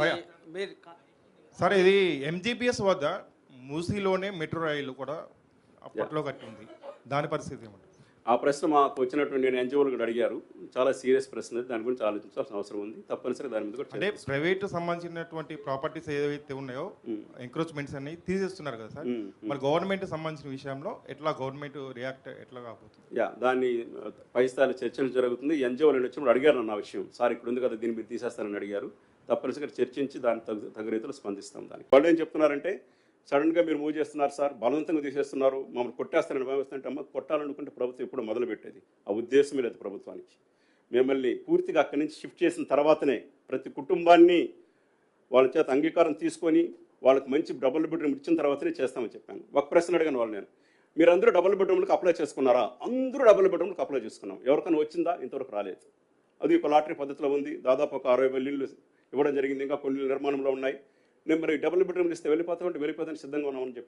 భయ. మీరు సార్ ఇది ఎంజీపీఎస్ వద్ద మూసీలోనే మెట్రో రైలు కూడా అప్పట్లో కట్టి ఉంది దాని పరిస్థితి ఏమంటారు? ఆ ప్రశ్న మాకు వచ్చినటువంటి నేను ఎన్జిఓలు కూడా అడిగారు. చాలా సీరియస్ ప్రశ్న. దాని గురించి ఆలోచించాల్సిన అవసరం ఉంది. తప్పనిసరిగా దాని మీద కూడా అంటే. ప్రైవేట్ సంబంధించినటువంటి ప్రాపర్టీస్ ఏవైతే ఉన్నాయో ఎంక్రోచ్మెంట్స్ అన్ని తీసేస్తున్నారు కదా సార్. మ్మ్. మరి గవర్నమెంట్ సంబంధించిన విషయంలో ఎట్లా గవర్నమెంట్ రియాక్ట్ ఎట్లా కాబోతుంది? యా దాన్ని పై స్థాయిలో చర్చలు జరుగుతుంది. ఎన్జిఓలు వచ్చినప్పుడు అడిగారు నన్ను ఆ విషయం. సార్ ఇక్కడ ఉంది కదా దీన్ని మీరు తీసేస్తారని అడిగారు. తప్పనిసరిగా చర్చించి దాని తగు తగు రీతిలో స్పందిస్తాం దానికి. వాళ్ళు ఏం చెప్తున్నారంటే సడన్గా మీరు మూవ్ చేస్తున్నారు సార్ బలవంతంగా తీసేస్తున్నారు మమ్మల్ని కొట్టేస్తారని భావిస్తుంటే అమ్మ కొట్టాలనుకుంటే ప్రభుత్వం ఇప్పుడు మొదలు పెట్టేది ఆ ఉద్దేశమే లేదు ప్రభుత్వానికి. మిమ్మల్ని పూర్తిగా అక్కడి నుంచి షిఫ్ట్ చేసిన తర్వాతనే ప్రతి కుటుంబాన్ని వాళ్ళ చేత అంగీకారం తీసుకొని వాళ్ళకి మంచి డబుల్ బెడ్రూమ్ ఇచ్చిన తర్వాతనే చేస్తామని చెప్పాను. ఒక ప్రశ్న అడిగాను వాళ్ళు నేను. మీరు అందరూ డబుల్ బెడ్రూమ్లకు అప్లై చేసుకున్నారా? అందరూ డబుల్ బెడ్రూమ్లకు అప్లై చేసుకున్నాం. ఎవరికైనా వచ్చిందా? ఇంతవరకు రాలేదు. అది ఒక లాటరీ పద్ధతిలో ఉంది. దాదాపు ఒక అరవై వేల ఇళ్ళు ఇవ్వడం జరిగింది. ఇంకా కొన్ని నిర్మాణంలో ఉన్నాయి. నేను మరి డబుల్ బెడ్రూమ్లు ఇస్తే వెళ్ళిపోతామంటే వెళ్ళిపోతాను సిద్ధంగా ఉన్నామని చెప్పాను